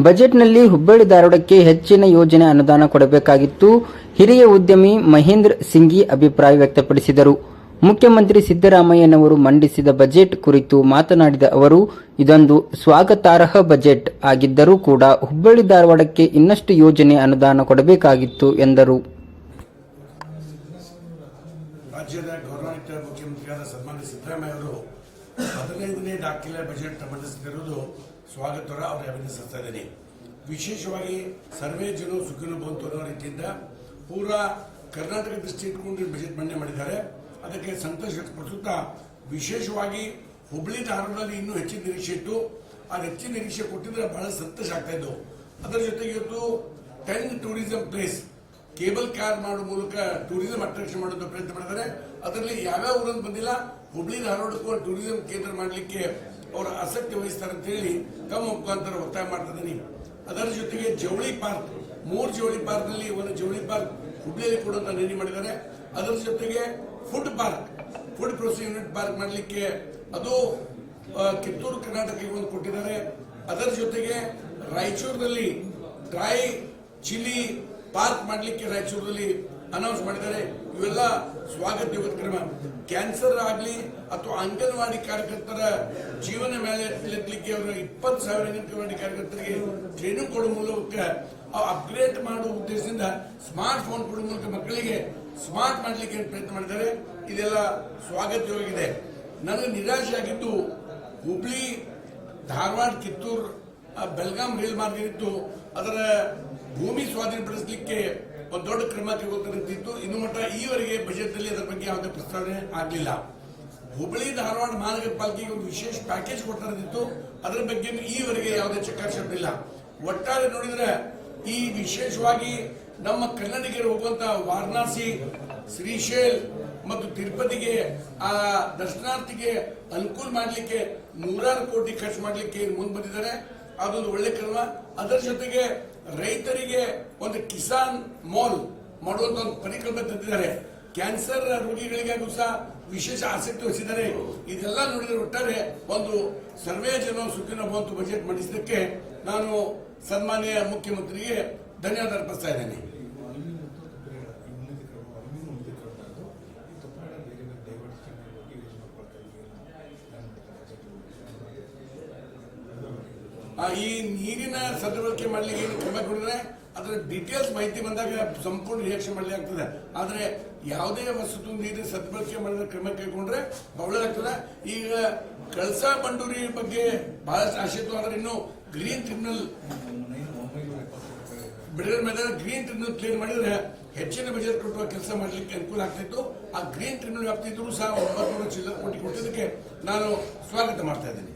ಬಜೆಟ್ನಲ್ಲಿ ಹುಬ್ಬಳ್ಳಿ ಧಾರವಾಡಕ್ಕೆ ಹೆಚ್ಚಿನ ಯೋಜನೆ ಅನುದಾನ ಕೊಡಬೇಕಾಗಿತ್ತು. ಹಿರಿಯ ಉದ್ಯಮಿ ಮಹೇಂದ್ರ ಸಿಂಗಿ ಅಭಿಪ್ರಾಯ ವ್ಯಕ್ತಪಡಿಸಿದರು. ಮುಖ್ಯಮಂತ್ರಿ ಸಿದ್ದರಾಮಯ್ಯನವರು ಮಂಡಿಸಿದ ಬಜೆಟ್ ಕುರಿತು ಮಾತನಾಡಿದ ಅವರು, ಇದೊಂದು ಸ್ವಾಗತಾರ್ಹ ಬಜೆಟ್ ಆಗಿದ್ದರೂ ಕೂಡ ಹುಬ್ಬಳ್ಳಿ ಧಾರವಾಡಕ್ಕೆ ಇನ್ನಷ್ಟು ಯೋಜನೆ ಅನುದಾನ ಕೊಡಬೇಕಾಗಿತ್ತು ಎಂದರು. ಮುಖ್ಯಮಂತ್ರಿಯಾದ ಸಿದ್ದರಾಮಯ್ಯ ಅವರು ಸ್ವಾಗತರ ಅವರಿಗೆ ಅಭಿನಂದಿಸ್ತಾ ಇದ್ದೀನಿ ವಿಶೇಷವಾಗಿ ಸರ್ವೇ ಜನ ಸುಖನ ಬಂತು ಅನ್ನೋ ರೀತಿಯಿಂದ ಪೂರಾ ಕರ್ನಾಟಕ ದೃಷ್ಟಿ ಇಟ್ಕೊಂಡು ಬಜೆಟ್ ಮಂಡನೆ ಮಾಡಿದ್ದಾರೆ. ಅದಕ್ಕೆ ಸಂತೋಷ ವ್ಯಕ್ತಪಡಿಸುತ್ತಾ ವಿಶೇಷವಾಗಿ ಹುಬ್ಬಳ್ಳಿ ಧಾರವಾಡದಲ್ಲಿ ಇನ್ನೂ ಹೆಚ್ಚಿನ ನಿರೀಕ್ಷೆ ಇತ್ತು. ಆ ಹೆಚ್ಚಿನ ನಿರೀಕ್ಷೆ ಕೊಟ್ಟಿದ್ರೆ ಬಹಳ ಸಂತೋಷ ಆಗ್ತಾ ಇದ್ದವು ಅದರ ಜೊತೆಗೆ ಇವತ್ತು ten tourism place cable car ಮಾಡೋ ಮೂಲಕ ಟೂರಿಸಂ ಅಟ್ರಾಕ್ಷನ್ ಮಾಡೋದು ಪ್ರಯತ್ನ ಮಾಡಿದ್ದಾರೆ ಅದರಲ್ಲಿ ಯಾವ್ಯಾವ ಊರಲ್ಲಿ ಬಂದಿಲ್ಲ? ಹುಬ್ಳಿ ಧಾರವಾಡಕ್ಕೂ ಟೂರಿಸಂ ಕೇಂದ್ರ ಮಾಡಲಿಕ್ಕೆ ಅವರು ಆಸಕ್ತಿ ವಹಿಸ್ತಾರೆ ಅಂತ ಹೇಳಿ ತಮ್ಮ ಮುಖಾಂತರ ಒತ್ತಾಯ ಮಾಡ್ತಾ ಅದರ ಜೊತೆಗೆ ಜವಳಿ ಪಾರ್ಕ್, ಮೂರು ಜವಳಿ ಪಾರ್ಕ್ನಲ್ಲಿ ಒಂದು ಜವಳಿ ಪಾರ್ಕ್ ಹುಬ್ಳಿಯಲ್ಲಿ ಕೂಡ ನಿರ್ಣಯ ಮಾಡಿದ್ದಾರೆ. ಅದರ ಜೊತೆಗೆ food park food process unit park ಮಾಡಲಿಕ್ಕೆ ಅದು ಕಿತ್ತೂರು ಕರ್ನಾಟಕಕ್ಕೆ ಒಂದು ಕೊಟ್ಟಿದ್ದಾರೆ. ಅದರ ಜೊತೆಗೆ ರಾಯಚೂರಿನಲ್ಲಿ ಡ್ರೈ ಚಿಲ್ಲಿ ಪಾರ್ಕ್ ಮಾಡಲಿಕ್ಕೆ ರಾಯಚೂರಲ್ಲಿ ಅನೌನ್ಸ್ ಮಾಡಿದ್ದಾರೆ. ಇವೆಲ್ಲ ಸ್ವಾಗತ ಕ್ರಮ. ಕ್ಯಾನ್ಸರ್ ಆಗಲಿ ಅಥವಾ ಅಂಗನವಾಡಿ ಕಾರ್ಯಕರ್ತರ ಜೀವನ ಮೇಲೆ ಎತ್ತಲಿಕ್ಕೆ ಅವರು ಇಪ್ಪತ್ತು ಸಾವಿರ ಅಂಗನವಾಡಿ ಕಾರ್ಯಕರ್ತರಿಗೆ ಟ್ರೈನಿಂಗ್ ಕೊಡುವ ಮೂಲಕ ಅಪ್ಗ್ರೇಡ್ ಮಾಡುವ ಉದ್ದೇಶದಿಂದ ಸ್ಮಾರ್ಟ್ ಫೋನ್ ಕೊಡುವ ಮೂಲಕ ಮಕ್ಕಳಿಗೆ ಸ್ಮಾರ್ಟ್ ಮಾಡಲಿಕ್ಕೆ ಪ್ರಯತ್ನ ಮಾಡಿದ್ದಾರೆ. ಇದೆಲ್ಲ ಸ್ವಾಗತವಾಗಿದೆ. ನನಗೆ ನಿರಾಶೆ ಆಗಿದ್ದು, ಹುಬ್ಳಿ, ಧಾರವಾಡ, ಕಿತ್ತೂರು ಬೆಲ್ಗಾಂ ರೈಲ್ ಮಾರ್ಗ ಇತ್ತು ಅದರ ಭೂಮಿ ಸ್ವಾಧೀನಪಡಿಸಲಿಕ್ಕೆ ಒಂದು ದೊಡ್ಡ ಕ್ರಮ ಕೈಗೊಳ್ತಾರಂತಿತ್ತು ಇನ್ನು ಮಟ್ಟ ಈವರೆಗೆ ಬಜೆಟ್ನಲ್ಲಿ ಅದರ ಬಗ್ಗೆ ಯಾವುದೇ ಪ್ರಸ್ತಾವನೆ ಆಗಲಿಲ್ಲ. ಹುಬ್ಬಳ್ಳಿ ಧಾರವಾಡ ಮಹಾನಗರ ಪಾಲಿಕೆಗೆ ಒಂದು ವಿಶೇಷ ಪ್ಯಾಕೇಜ್ ಕೊಡ್ತಾರಂತಿತ್ತು. ಅದರ ಬಗ್ಗೆ ಈವರೆಗೆ ಯಾವುದೇ ಚಕ್ಕಾಶಬ್ದಿಲ್ಲ ಒಟ್ಟಾರೆ ನೋಡಿದ್ರೆ ಈ ವಿಶೇಷವಾಗಿ ನಮ್ಮ ಕನ್ನಡಿಗರು ಹೋಗುವಂತ ವಾರಣಾಸಿ, ಶ್ರೀಶೈಲ್ ಮತ್ತು ತಿರುಪತಿಗೆ ಆ ದರ್ಶನಾರ್ಥಿಗೆ ಅನುಕೂಲ ಮಾಡಲಿಕ್ಕೆ ನೂರಾರು ಕೋಟಿ ಖರ್ಚು ಮಾಡಲಿಕ್ಕೆ ಮುಂದೆ ಬಂದಿದ್ದಾರೆ. ಅದೊಂದು ಒಳ್ಳೆ ಕ್ರಮ. ಅದರ ಜೊತೆಗೆ ರೈತರಿಗೆ ಒಂದು ಕಿಸಾನ್ ಮಾಲ್ ಮಾಡುವಂತ ಒಂದು ಪರಿಕಲ್ಪನೆ ತಂದಿದ್ದಾರೆ. ಕ್ಯಾನ್ಸರ್ ರೋಗಿಗಳಿಗಾಗೂ ಸಹ ವಿಶೇಷ ಆಸಕ್ತಿ ವಹಿಸಿದ್ದಾರೆ. ಇದೆಲ್ಲ ನೋಡಿದ್ರೆ ಒಟ್ಟಾರೆ ಒಂದು ಸರ್ವೇ ಜನ ಸುಖಿನ ಬಜೆಟ್ ಮಂಡಿಸಿದ್ದಕ್ಕೆ ನಾನು ಸನ್ಮಾನ್ಯ ಮುಖ್ಯಮಂತ್ರಿಗೆ ಧನ್ಯವಾದ ಅರ್ಪಿಸ್ತಾ ಇದ್ದೇನೆ. ಈ ನೀರಿನ ಸದ್ಬಳಕೆ ಮಾಡಲಿಕ್ಕೆ ಏನು ಕ್ರಮ ಕೊಡಿದ್ರೆ ಅದರ ಡೀಟೇಲ್ಸ್ ಮಾಹಿತಿ ಬಂದಾಗ ಸಂಪೂರ್ಣ ರಿಯಾಕ್ಷನ್ ಮಾಡಲಿ ಆಗ್ತದೆ. ಆದರೆ ಯಾವುದೇ ವಸ್ತು ನೀರಿನ ಸದ್ಬಳಕೆ ಮಾಡಿದ ಕ್ರಮ ಕೈಗೊಂಡ್ರೆ ಒಳ್ಳೆದಾಗ್ತದೆ ಈಗ ಕಳಸಾ ಬಂಡೂರಿ ಬಗ್ಗೆ ಬಹಳಷ್ಟು ಆಶೆ ಆದರೆ ಇನ್ನು ಗ್ರೀನ್ ಟ್ರಿಬ್ಯುನಲ್ ಬಿಡುಗಡೆ ಮೇಲೆ ಗ್ರೀನ್ ಟ್ರಿಬ್ಯುನಲ್ ಕ್ಲಿಯರ್ ಮಾಡಿದ್ರೆ ಹೆಚ್ಚಿನ ಬಜೆಟ್ ಕೊಟ್ಟುವ ಕೆಲಸ ಮಾಡಲಿಕ್ಕೆ ಅನುಕೂಲ ಆಗ್ತಿತ್ತು ಆ ಗ್ರೀನ್ ಟ್ರಿಬ್ಯುನಲ್ ವ್ಯಾಪ್ತಿ ಇದ್ರೂ ಸಹ ಒಂಬತ್ತು ನೂರ ಚಿಲ್ಲರೆ ಕೋಟಿ ಕೊಟ್ಟಿದ್ದಕ್ಕೆ ನಾನು ಸ್ವಾಗತ ಮಾಡ್ತಾ ಇದ್ದೀನಿ.